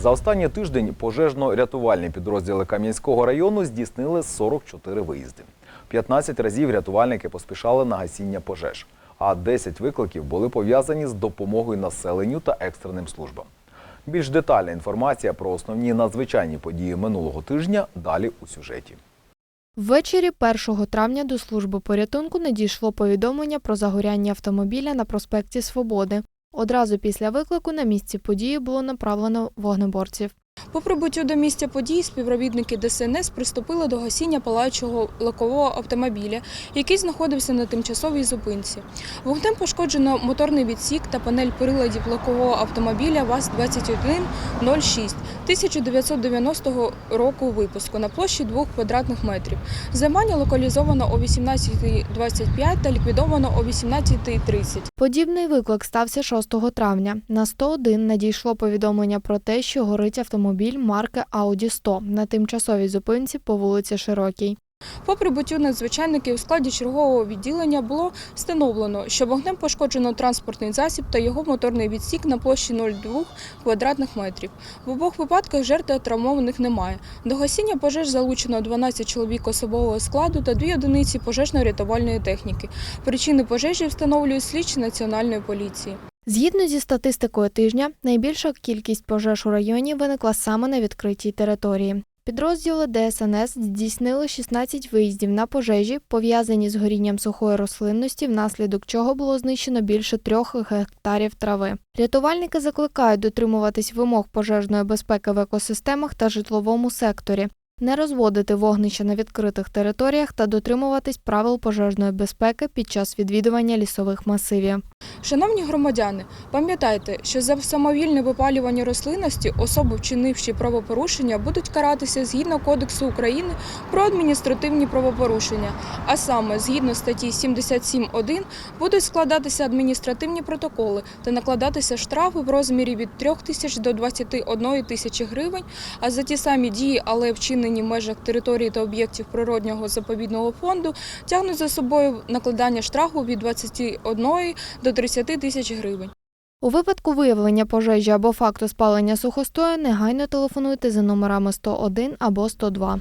За останній тиждень пожежно-рятувальні підрозділи Кам'янського району здійснили 44 виїзди. 15 разів рятувальники поспішали на гасіння пожеж, а 10 викликів були пов'язані з допомогою населенню та екстреним службам. Більш детальна інформація про основні надзвичайні події минулого тижня далі у сюжеті. Ввечері 1 травня до служби порятунку надійшло повідомлення про загоряння автомобіля на проспекті Свободи. Одразу після виклику на місці події було направлено вогнеборців. По прибуттю до місця події співробітники ДСНС приступили до гасіння палаючого легкового автомобіля, який знаходився на тимчасовій зупинці. Вогнем пошкоджено моторний відсік та панель приладів легкового автомобіля ВАЗ-2106 1990 року випуску на площі 2 квадратних метрів. Займання локалізовано о 18.25 та ліквідовано о 18.30. Подібний виклик стався 6 травня. На 101 надійшло повідомлення про те, що горить автомобіль марки Audi 100 на тимчасовій зупинці по вулиці Широкій. По прибуттю надзвичайників у складі чергового відділення було встановлено, що вогнем пошкоджено транспортний засіб та його моторний відсік на площі 0,2 квадратних метрів. В обох випадках жертв травмованих немає. До гасіння пожеж залучено 12 чоловік особового складу та дві одиниці пожежно-рятувальної техніки. Причини пожежі встановлюють слідчі національної поліції. Згідно зі статистикою тижня, найбільша кількість пожеж у районі виникла саме на відкритій території. Підрозділи ДСНС здійснили 16 виїздів на пожежі, пов'язані з горінням сухої рослинності, внаслідок чого було знищено більше трьох гектарів трави. Рятувальники закликають дотримуватись вимог пожежної безпеки в екосистемах та житловому секторі, не розводити вогнища на відкритих територіях та дотримуватись правил пожежної безпеки під час відвідування лісових масивів. Шановні громадяни, пам'ятайте, що за самовільне випалювання рослинності особи, вчинивши правопорушення, будуть каратися згідно Кодексу України про адміністративні правопорушення, а саме згідно статті 77.1 будуть складатися адміністративні протоколи та накладатися штрафи в розмірі від 3 тисяч до 21 тисячі гривень, а за ті самі дії, але вчинені в межах території та об'єктів природнього заповідного фонду, тягнуть за собою накладання штрафу від 21 до 30 тисяч гривень. У випадку виявлення пожежі або факту спалення сухостою негайно телефонуйте за номерами 101 або 102.